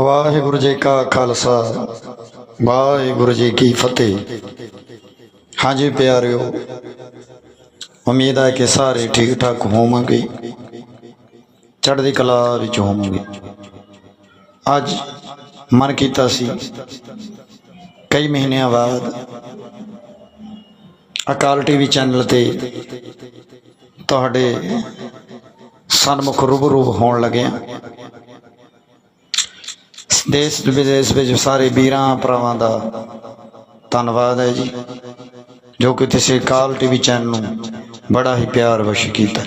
ਵਾਹਿਗੁਰੂ ਜੀ ਕਾ ਖਾਲਸਾ, ਵਾਹਿਗੁਰੂ ਜੀ ਕੀ ਫਤਿਹ। ਹਾਂਜੀ ਪਿਆਰਿਓ, ਉਮੀਦ ਹੈ ਕਿ ਸਾਰੇ ਠੀਕ ਠਾਕ ਹੋਵਾਂਗੇ, ਚੜ੍ਹਦੀ ਕਲਾ ਵਿੱਚ ਹੋਵਾਂਗੇ। ਅੱਜ ਮਨ ਕੀਤਾ ਸੀ, ਕਈ ਮਹੀਨਿਆਂ ਬਾਅਦ ਅਕਾਲ ਟੀਵੀ ਚੈਨਲ ਤੇ ਤੁਹਾਡੇ ਸਨਮੁਖ ਰੂਬਰੂ ਹੋਣ ਲੱਗਿਆ ਦੇਸ਼ ਵਿਦੇਸ਼ ਵਿੱਚ ਸਾਰੇ ਵੀਰਾਂ ਭਰਾਵਾਂ ਦਾ ਧੰਨਵਾਦ ਹੈ ਜੀ, ਜੋ ਕਿ ਤੁਸੀਂ ਕਾਲ ਟੀਵੀ ਚੈਨਲ ਨੂੰ ਬੜਾ ਹੀ ਪਿਆਰ ਵਸ਼ ਕੀਤਾ।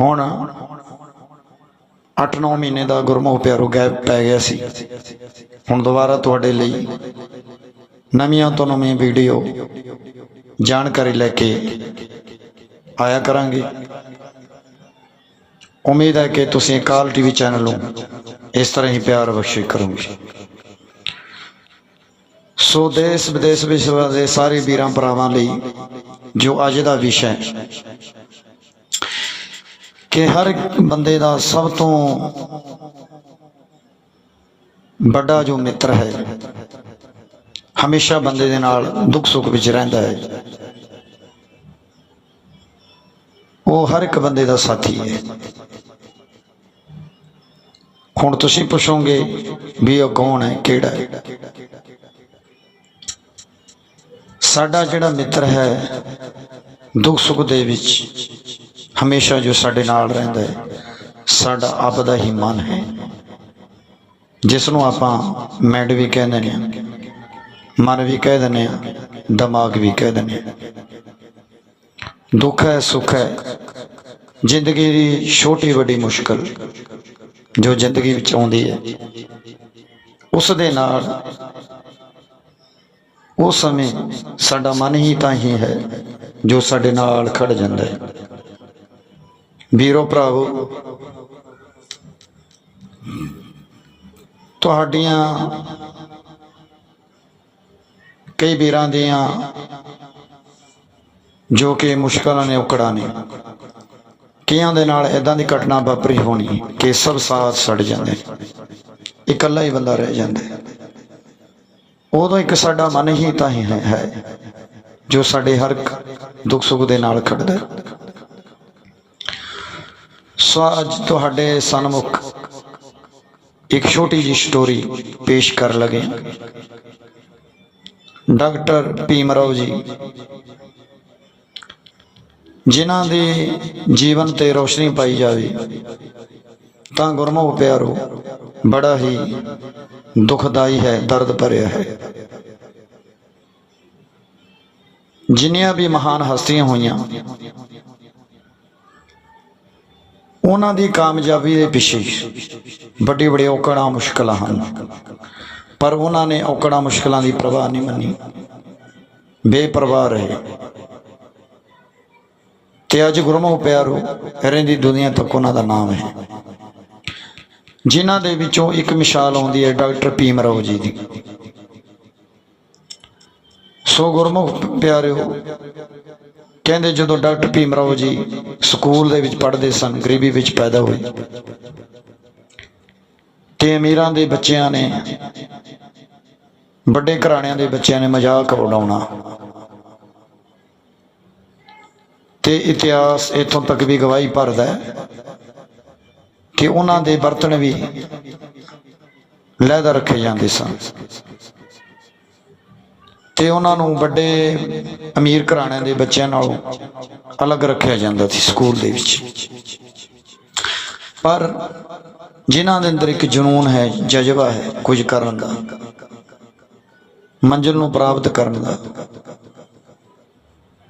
ਹੁਣ 8-9 ਮਹੀਨੇ ਦਾ ਗੁਰਮੁਖ ਪਿਆਰੋ ਗੈਪ ਪੈ ਗਿਆ ਸੀ। ਹੁਣ ਦੁਬਾਰਾ ਤੁਹਾਡੇ ਲਈ ਨਵੀਆਂ ਤੋਂ ਨਵੀਂ ਵੀਡੀਓ ਜਾਣਕਾਰੀ ਲੈ ਕੇ ਆਇਆ ਕਰਾਂਗੇ। ਉਮੀਦ ਹੈ ਕਿ ਤੁਸੀਂ ਕਾਲ ਟੀਵੀ ਚੈਨਲ ਨੂੰ ਇਸ ਤਰ੍ਹਾਂ ਹੀ ਪਿਆਰ ਬਖਸ਼ੇ ਕਰੋਗੇ। ਸੋ ਦੇਸ਼ ਵਿਦੇਸ਼ ਵਿੱਚ ਦੇ ਸਾਰੇ ਵੀਰਾਂ ਭਰਾਵਾਂ ਲਈ ਜੋ ਅੱਜ ਦਾ ਵਿਸ਼ਾ ਹੈ ਕਿ ਹਰ ਇੱਕ ਬੰਦੇ ਦਾ ਸਭ ਤੋਂ ਵੱਡਾ ਜੋ ਮਿੱਤਰ ਹੈ, ਹਮੇਸ਼ਾ ਬੰਦੇ ਦੇ ਨਾਲ ਦੁੱਖ ਸੁੱਖ ਵਿੱਚ ਰਹਿੰਦਾ ਹੈ। ਉਹ ਹਰ ਇੱਕ ਬੰਦੇ ਦਾ ਸਾਥੀ ਹੈ। ਹੁਣ ਤੁਸੀਂ ਪੁੱਛੋਗੇ ਵੀ ਉਹ ਕੌਣ ਹੈ, ਕਿਹੜਾ ਹੈ? ਸਾਡਾ ਜਿਹੜਾ ਮਿੱਤਰ ਹੈ, ਦੁੱਖ ਸੁੱਖ ਦੇ ਵਿੱਚ ਹਮੇਸ਼ਾ ਜੋ ਸਾਡੇ ਨਾਲ ਰਹਿੰਦਾ ਹੈ, ਸਾਡਾ ਆਪ ਦਾ ਹੀ ਮਨ ਹੈ। ਜਿਸ ਨੂੰ ਆਪਾਂ ਮੈਂਡ ਵੀ ਕਹਿੰਦੇ ਨੇ, ਮਨ ਵੀ ਕਹਿ ਦਿੰਦੇ ਆ, ਦਿਮਾਗ ਵੀ ਕਹਿ ਦਿੰਦੇ ਆ। ਦੁੱਖ ਹੈ, ਸੁੱਖ ਹੈ। ਜ਼ਿੰਦਗੀ ਦੀ ਛੋਟੀ ਵੱਡੀ ਮੁਸ਼ਕਲ ਜੋ ਜ਼ਿੰਦਗੀ ਵਿੱਚ ਆਉਂਦੀ ਹੈ। ਉਸ ਦੇ ਨਾਲ ਉਸ ਸਮੇਂ ਸਾਡਾ ਮਨ ਹੀ ਤਾਂ ਹੀ ਹੈ ਜੋ ਸਾਡੇ ਨਾਲ ਖੜ ਜਾਂਦਾ ਹੈ। ਵੀਰੋ, ਭਰਾਵੋ, ਤੁਹਾਡੀਆਂ ਕਈ ਵੀਰਾਂ ਦੀਆਂ ਜੋ ਕਿ ਮੁਸ਼ਕਲਾਂ ਨੇ ਔਕੜਾਂ ਨੇ ਕਈਆਂ ਦੇ ਨਾਲ ਇਦਾਂ ਦੀ ਘਟਨਾ ਵਾਪਰੀ ਹੋਣੀ ਕਿ ਸਭ ਸਾਥ ਛੱਡ ਜਾਂਦੇ। ਇਕੱਲਾ ਹੀ ਬੰਦਾ ਰਹਿ ਜਾਂਦਾ। ਉਦੋਂ ਇੱਕ ਸਾਡਾ ਮਨ ਹੀ ਤਾਂ ਹੀ ਹੈ ਹੈ, ਜੋ ਸਾਡੇ ਹਰ ਦੁੱਖ ਸੁੱਖ ਦੇ ਨਾਲ ਖੜਦਾ ਸੋ ਅੱਜ ਤੁਹਾਡੇ ਸਨਮੁਖ ਇੱਕ ਛੋਟੀ ਜਿਹੀ ਸਟੋਰੀ ਪੇਸ਼ ਕਰ ਲਗੇ ਡਾਕਟਰ ਭੀਮ ਰਾਓ ਜੀ। ਜਿਨ੍ਹਾਂ ਦੇ ਜੀਵਨ ਤੇ ਰੋਸ਼ਨੀ ਪਾਈ ਜਾਵੇ, ਤਾਂ ਗੁਰਮੁਖ ਪਿਆਰੋ, ਬੜਾ ਹੀ ਦੁਖਦਾਈ ਹੈ, ਦਰਦ ਭਰਿਆ ਹੈ। ਜਿੰਨੀਆਂ ਵੀ ਮਹਾਨ ਹਸਤੀਆਂ ਹੋਈਆਂ, ਉਹਨਾਂ ਦੀ ਕਾਮਯਾਬੀ ਦੇ ਪਿੱਛੇ ਵੱਡੀ ਵੱਡੀ ਔਕੜਾਂ ਮੁਸ਼ਕਲਾਂ ਹਨ, ਪਰ ਉਹਨਾਂ ਨੇ ਔਕੜਾਂ ਮੁਸ਼ਕਲਾਂ ਦੀ ਪਰਵਾਹ ਨਹੀਂ ਮੰਨੀ। ਬੇਪਰਵਾਹ ਰਹੇ। ਤੇ ਅੱਜ ਗੁਰਮੁਖ ਪਿਆਰੋ ਰਹਿੰਦੀ ਦੁਨੀਆ ਤੱਕ ਉਹਨਾਂ ਦਾ ਨਾਮ ਹੈ। ਜਿਨ੍ਹਾਂ ਦੇ ਵਿੱਚੋਂ ਇੱਕ ਮਿਸਾਲ ਆਉਂਦੀ ਹੈ ਡਾਕਟਰ ਭੀਮ ਰਾਓ ਜੀ ਦੀ। ਸੋ ਗੁਰਮੁਖ ਪਿਆਰਿਓ, ਕਹਿੰਦੇ ਜਦੋਂ ਡਾਕਟਰ ਭੀਮ ਰਾਓ ਜੀ ਸਕੂਲ ਦੇ ਵਿੱਚ ਪੜ੍ਹਦੇ ਸਨ, ਗਰੀਬੀ ਵਿੱਚ ਪੈਦਾ ਹੋਏ ਤੇ ਅਮੀਰਾਂ ਦੇ ਬੱਚਿਆਂ ਨੇ, ਵੱਡੇ ਘਰਾਣਿਆਂ ਦੇ ਬੱਚਿਆਂ ਨੇ ਮਜ਼ਾਕ ਉਡਾਉਣਾ। ਤੇ ਇਤਿਹਾਸ ਇਥੋਂ ਤੱਕ ਵੀ ਗਵਾਹੀ ਭਰਦਾ ਹੈ ਕਿ ਉਹਨਾਂ ਦੇ ਬਰਤਨ ਵੀ ਲਹਿਦਾ ਰੱਖੇ ਜਾਂਦੇ ਸਨ। ਤੇ ਉਹਨਾਂ ਨੂੰ ਵੱਡੇ ਅਮੀਰ ਘਰਾਣਿਆਂ ਦੇ ਬੱਚਿਆਂ ਨਾਲੋਂ ਅਲੱਗ ਰੱਖਿਆ ਜਾਂਦਾ ਸੀ ਸਕੂਲ ਦੇ ਵਿੱਚ। ਪਰ ਜਿਨ੍ਹਾਂ ਦੇ ਅੰਦਰ ਇੱਕ ਜਨੂਨ ਹੈ, ਜਜ਼ਬਾ ਹੈ ਕੁਝ ਕਰਨ ਦਾ, ਮੰਜ਼ਿਲ ਨੂੰ ਪ੍ਰਾਪਤ ਕਰਨ ਦਾ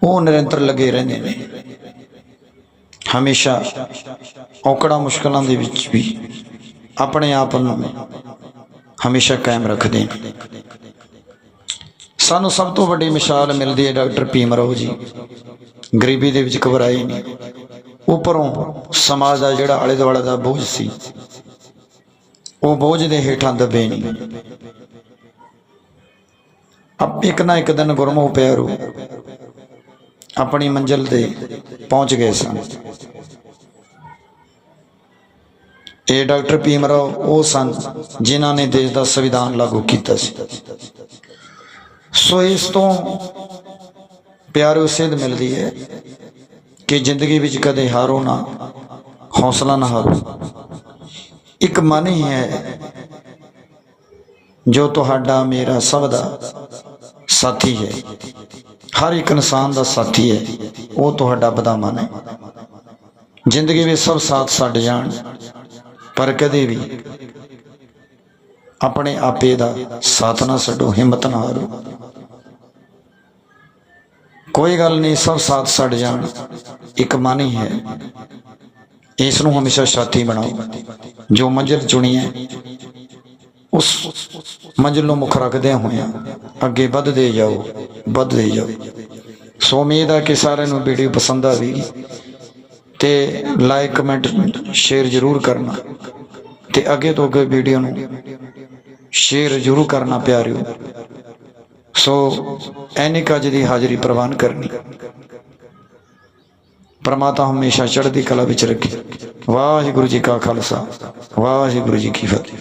ਉਹ ਨਿਰੰਤਰ ਲੱਗੇ ਰਹਿੰਦੇ ਨੇ। ਹਮੇਸ਼ਾ ਔਕੜਾਂ ਮੁਸ਼ਕਲਾਂ ਦੇ ਵਿੱਚ ਵੀ ਆਪਣੇ ਆਪ ਨੂੰ ਹਮੇਸ਼ਾ ਕਾਇਮ ਰੱਖਦੇ ਨੇ। ਸਾਨੂੰ ਸਭ ਤੋਂ ਵੱਡੀ ਮਿਸਾਲ ਮਿਲਦੀ ਹੈ ਡਾਕਟਰ ਭੀਮ ਰਾਓ ਜੀ। ਗਰੀਬੀ ਦੇ ਵਿੱਚ ਘਬਰਾਏ ਨਹੀਂ। ਉੱਪਰੋਂ ਸਮਾਜ ਦਾ ਜਿਹੜਾ ਆਲੇ ਦੁਆਲੇ ਦਾ ਬੋਝ ਸੀ, ਉਹ ਬੋਝ ਦੇ ਹੇਠਾਂ ਦਬੇ ਨਹੀਂ। ਅਬ ਇੱਕ ਨਾ ਇੱਕ ਦਿਨ ਗੁਰਮੁਖ ਪਿਆਰੂ ਆਪਣੀ ਮੰਜ਼ਿਲ ਤੇ ਪਹੁੰਚ ਗਏ ਸਨ। ਇਹ ਡਾਕਟਰ ਭੀਮ ਰਾਓ ਉਹ ਸਨ ਜਿਨ੍ਹਾਂ ਨੇ ਦੇਸ਼ ਦਾ ਸੰਵਿਧਾਨ ਲਾਗੂ ਕੀਤਾ ਸੀ। ਸੋ ਇਸ ਤੋਂ ਪਿਆਰਿਓ ਸਿੱਧ ਮਿਲਦੀ ਹੈ ਕਿ ਜ਼ਿੰਦਗੀ ਵਿੱਚ ਕਦੇ ਹਾਰੋ ਨਾ, ਹੌਸਲਾ ਨਾ ਹਾਰੋ। ਇੱਕ ਮਨ ਹੀ ਹੈ ਜੋ ਤੁਹਾਡਾ, ਮੇਰਾ, ਸਭ ਦਾ ਸਾਥੀ ਹੈ। ਹਰ ਇੱਕ ਇਨਸਾਨ ਦਾ ਸਾਥੀ ਹੈ, ਉਹ ਤੁਹਾਡਾ ਬਦਾ ਮਨ ਹੈ ਜ਼ਿੰਦਗੀ ਵਿੱਚ ਸਭ ਸਾਥ ਛੱਡ ਜਾਣ ਪਰ ਕਦੇ ਵੀ ਆਪਣੇ ਆਪੇ ਦਾ ਸਾਥ ਨਾ ਛੱਡੋ, ਹਿੰਮਤ ਨਾ ਹਾਰੋ। ਕੋਈ ਗੱਲ ਨਹੀਂ, ਸਭ ਸਾਥ ਛੱਡ ਜਾਣ ਇੱਕ ਮਨ ਹੀ ਹੈ। ਇਸ ਨੂੰ ਹਮੇਸ਼ਾ ਸਾਥੀ ਬਣਾਓ। ਜੋ ਮੰਜ਼ਿਲ ਚੁਣੀ ਹੈ, ਉਸ ਮੰਜ਼ਿਲ ਨੂੰ ਮੁੱਖ ਰੱਖਦਿਆਂ ਹੋਇਆਂ ਅੱਗੇ ਵੱਧਦੇ ਜਾਓ ਵੱਧਦੇ ਜਾਓ। ਸੋ ਉਮੀਦ ਹੈ ਕਿ ਸਾਰਿਆਂ ਨੂੰ ਵੀਡੀਓ ਪਸੰਦ ਆਵੇਗੀ ਤੇ ਲਾਈਕ ਕਮੈਂਟ ਸ਼ੇਅਰ ਜ਼ਰੂਰ ਕਰਨਾ ਤੇ ਅੱਗੇ ਤੋਂ ਅੱਗੇ ਵੀਡੀਓ ਨੂੰ ਸ਼ੇਅਰ ਜ਼ਰੂਰ ਕਰਨਾ ਪਿਆਰਿਓ। ਸੋ ਐਨਿਕ ਅੱਜ ਦੀ ਹਾਜ਼ਰੀ ਪ੍ਰਵਾਨ ਕਰਨੀ। ਪਰਮਾਤਾ ਹਮੇਸ਼ਾ ਚੜ੍ਹਦੀ ਕਲਾ ਵਿੱਚ ਰੱਖੇ। ਵਾਹਿਗੁਰੂ ਜੀ ਕਾ ਖਾਲਸਾ, ਵਾਹਿਗੁਰੂ ਜੀ ਕੀ ਫਤਿਹ।